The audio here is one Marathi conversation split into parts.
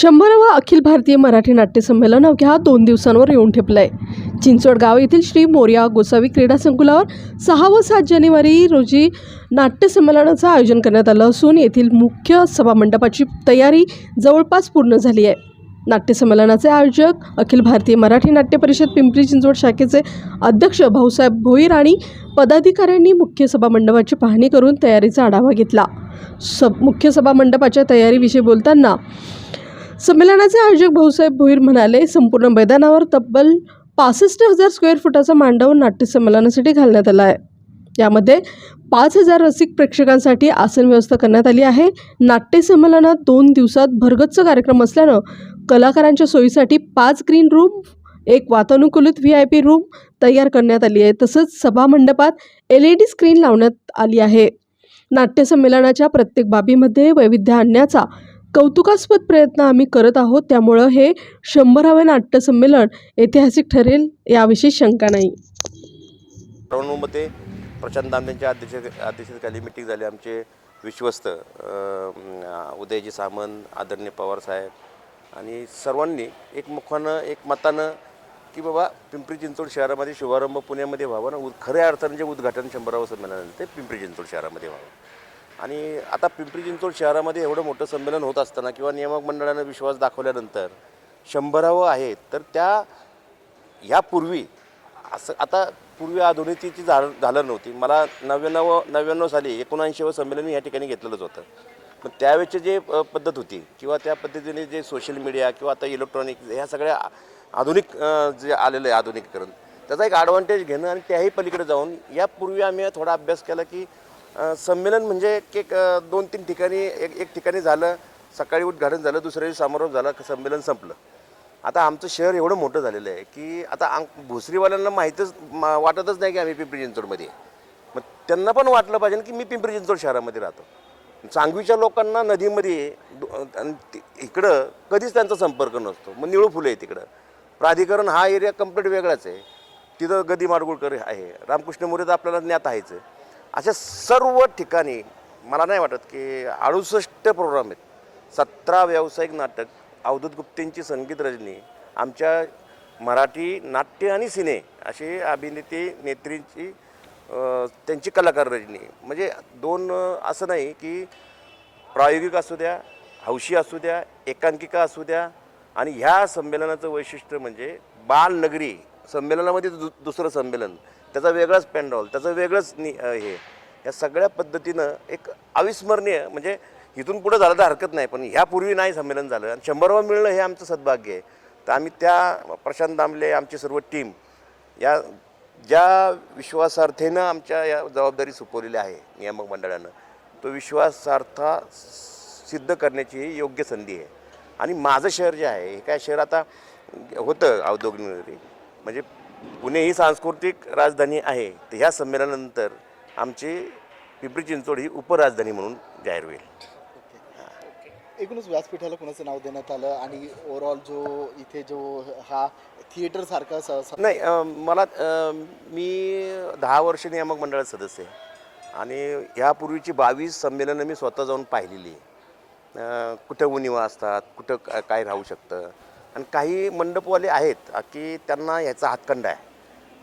शंभरावा अखिल भारतीय मराठी नाट्य संमेलन अवघ्या दोन दिवसांवर येऊन ठेपलं चिंचवड गाव येथील श्री मोर्या गोसावी क्रीडा संकुलावर सहा व सात जानेवारी रोजी नाट्य संमेलनाचं आयोजन करण्यात आलं असून येथील मुख्य सभामंडपाची तयारी जवळपास पूर्ण झाली आहे. नाट्य संमेलनाचे आयोजक अखिल भारतीय मराठी नाट्य परिषद पिंपरी चिंचवड शाखेचे अध्यक्ष भाऊसाहेब भोईर आणि पदाधिकाऱ्यांनी मुख्य सभामंडपाची पाहणी करून तयारीचा आढावा घेतला. सब मुख्य सभामंडपाच्या तयारीविषयी बोलताना संमेलनाचे आयोजक भाऊसाहेब भोईर म्हणाले संपूर्ण मैदानावर तब्बल पासष्ट हजार स्क्वेअर फुटाचा मांडव नाट्य संमेलनासाठी घालण्यात आला आहे. यामध्ये पाच हजार रसिक प्रेक्षकांसाठी आसन व्यवस्था करण्यात आली आहे. नाट्य संमेलनात दोन दिवसात भरगच्च कार्यक्रम असल्यानं कलाकारांच्या सोयीसाठी पाच ग्रीन रूम एक वातानुकूलित व्ही आय पी रूम तयार करण्यात आली आहे. तसंच सभामंडपात एल ई डी स्क्रीन लावण्यात आली आहे. नाट्यसंमेलनाच्या प्रत्येक बाबीमध्ये वैविध्य आणण्याचा कौतुकास्पद प्रयत्न आम्ही करत आहोत. त्यामुळं हे शंभरावे नाट्यसंमेलन ऐतिहासिक ठरेल याविषयी शंका नाही. मध्ये प्रशांत दामदेंच्या अध्यक्ष अध्यक्षतेखाली मिटिंग झाली. आमचे विश्वस्त उदयजी सामंत आदरणीय पवारसाहेब आणि सर्वांनी एक मुखानं एक मतानं की बाबा पिंपरी चिंचवड शहरामध्ये शुभारंभ पुण्यामध्ये व्हावा ना खऱ्या अर्थानं जे उद्घाटन शंभरावं संमेलन ते पिंपरी चिंचवड शहरामध्ये व्हावं. आणि आता पिंपरी चिंचवड शहरामध्ये एवढं मोठं संमेलन होत असताना किंवा नियामक मंडळानं विश्वास दाखवल्यानंतर शंभरावं आहे तर त्या ह्यापूर्वी असं आता पूर्वी आधुनिकतेची झालं झालं नव्हती. मला नव्याण्णव नव्याण्णव साली एकोणऐंशीवं संमेलन मी या ठिकाणी घेतलेलंच होतं. पण त्यावेळेची जे पद्धत होती किंवा त्या पद्धतीने जे सोशल मीडिया किंवा आता इलेक्ट्रॉनिक ह्या सगळ्या आधुनिक जे आलेलं आहे आधुनिकीकरण त्याचा एक ॲडव्हान्टेज घेणं आणि त्याही पलीकडे जाऊन यापूर्वी आम्ही थोडा अभ्यास केला की संमेलन म्हणजे एक दोन तीन ठिकाणी एक एक ठिकाणी झालं सकाळी उद्घाटन झालं दुसऱ्या दिवशी समारोप झाला संमेलन संपलं. आता आमचं शहर एवढं मोठं झालेलं आहे की आता आम भोसरीवाल्यांना माहीतच मा- वाटतच नाही की आम्ही पिंपरी चिंचवडमध्ये मग त्यांना पण वाटलं पाहिजे की मी पिंपरी चिंचवड शहरामध्ये राहतो. सांगवीच्या लोकांना नदीमध्ये इकडं कधीच त्यांचा संपर्क नसतो. मग निळू फुलं आहे तिकडं. प्राधिकरण हा एरिया कंप्लीट वेगळाच आहे. तिथं गदी माडगुळकर आहे. रामकृष्ण मोरे तर आपल्याला ज्ञात आहेच आहे. अशा सर्व ठिकाणी मला नाही वाटत की अडुसष्ट प्रोग्राम आहेत. सतरा व्यावसायिक नाटक अवधूत गुप्तेंची संगीत रजनी आमच्या मराठी नाट्य आणि सिने असे अभिनेते नेत्रींची त्यांची कलाकार रजनी. म्हणजे दोन असं नाही की प्रायोगिक असू द्या हौशी असू द्या एकांकिका असू द्या आणि ह्या संमेलनाचं वैशिष्ट्य म्हणजे बालनगरी संमेलनामध्ये दु दुसरं संमेलन. त्याचा वेगळाच पॅन्डॉल त्याचं वेगळंच नि हे. या सगळ्या पद्धतीनं एक अविस्मरणीय म्हणजे इथून पुढं झालं तर हरकत नाही पण ह्यापूर्वी नाही संमेलन झालं. आणि शंभरावं मिळणं हे आमचं सद्भाग्य आहे. तर आम्ही त्या प्रशांत दामले आमची सर्व टीम या ज्या विश्वासार्थेनं आमच्या या जबाबदारी सोपवलेली आहे नियामक मंडळानं तो विश्वासार्था सिद्ध करण्याची ही योग्य संधी आहे. आणि माझं शहर जे आहे हे काय शहर आता होतं औद्योगिक म्हणजे पुणे ही सांस्कृतिक राजधानी आहे. तर ह्या संमेलनानंतर आमची पिंपरी चिंचवड ही उपराजधानी म्हणून जाहीर होईल. एकूणच व्यासपीठाला कोणाचं नाव देण्यात आलं आणि ओव्हरऑल जो इथे जो हा थिएटर सारखा नाही मला मी दहा वर्ष नियामक मंडळात सदस्य आहे. आणि यापूर्वीची बावीस संमेलनं मी स्वतः जाऊन पाहिलेली कुठं उणिवा असतात कुठं काय राहू शकतं आणि काही मंडपवाले आहेत की त्यांना ह्याचा हातखंडा आहे.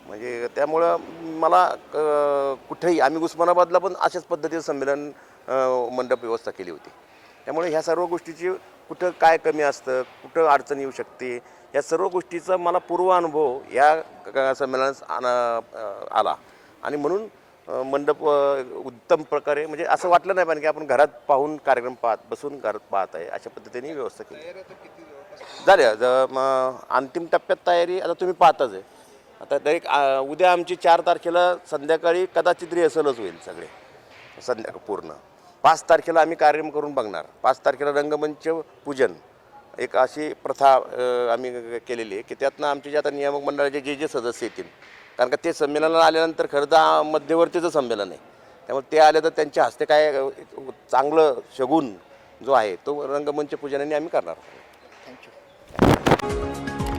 म्हणजे त्यामुळं मला कुठेही आम्ही उस्मानाबादला पण अशाच पद्धतीचं संमेलन मंडप व्यवस्था केली होती. त्यामुळे ह्या सर्व गोष्टीची कुठं काय कमी असतं कुठं अडचण येऊ शकते या सर्व गोष्टीचा मला पूर्व अनुभव या संमेलनास संमेलनात आला आणि म्हणून मंडप उत्तम प्रकारे म्हणजे असं वाटलं नाही पण की आपण घरात पाहून कार्यक्रम पाहत बसून घरात पाहत आहे अशा पद्धतीने व्यवस्था केली. झाले. ज- म- अंतिम टप्प्यात तयारी आता तुम्ही पाहताच आहे. आता डायरेक्ट उद्या आमची चार तारखेला संध्याकाळी कदाचित रिहर्सलच होईल सगळे. संध्याकाळ पूर्ण. पाच तारखेला आम्ही कार्यक्रम करून बघणार. पाच तारखेला रंगमंच पूजन. एक अशी प्रथा अ, आम्ही केलेली आहे की त्यातनं आमचे जे आता नियामक मंडळाचे जे जे सदस्य येतील कारण का ते संमेलनाला आल्यानंतर खरं तर मध्यवर्तीचं संमेलन आहे. त्यामुळे ते आले तर त्यांच्या हस्ते काय अ, चांगलं शगून जो आहे तो रंगमंच पूजनाने आम्ही करणार. Thank you.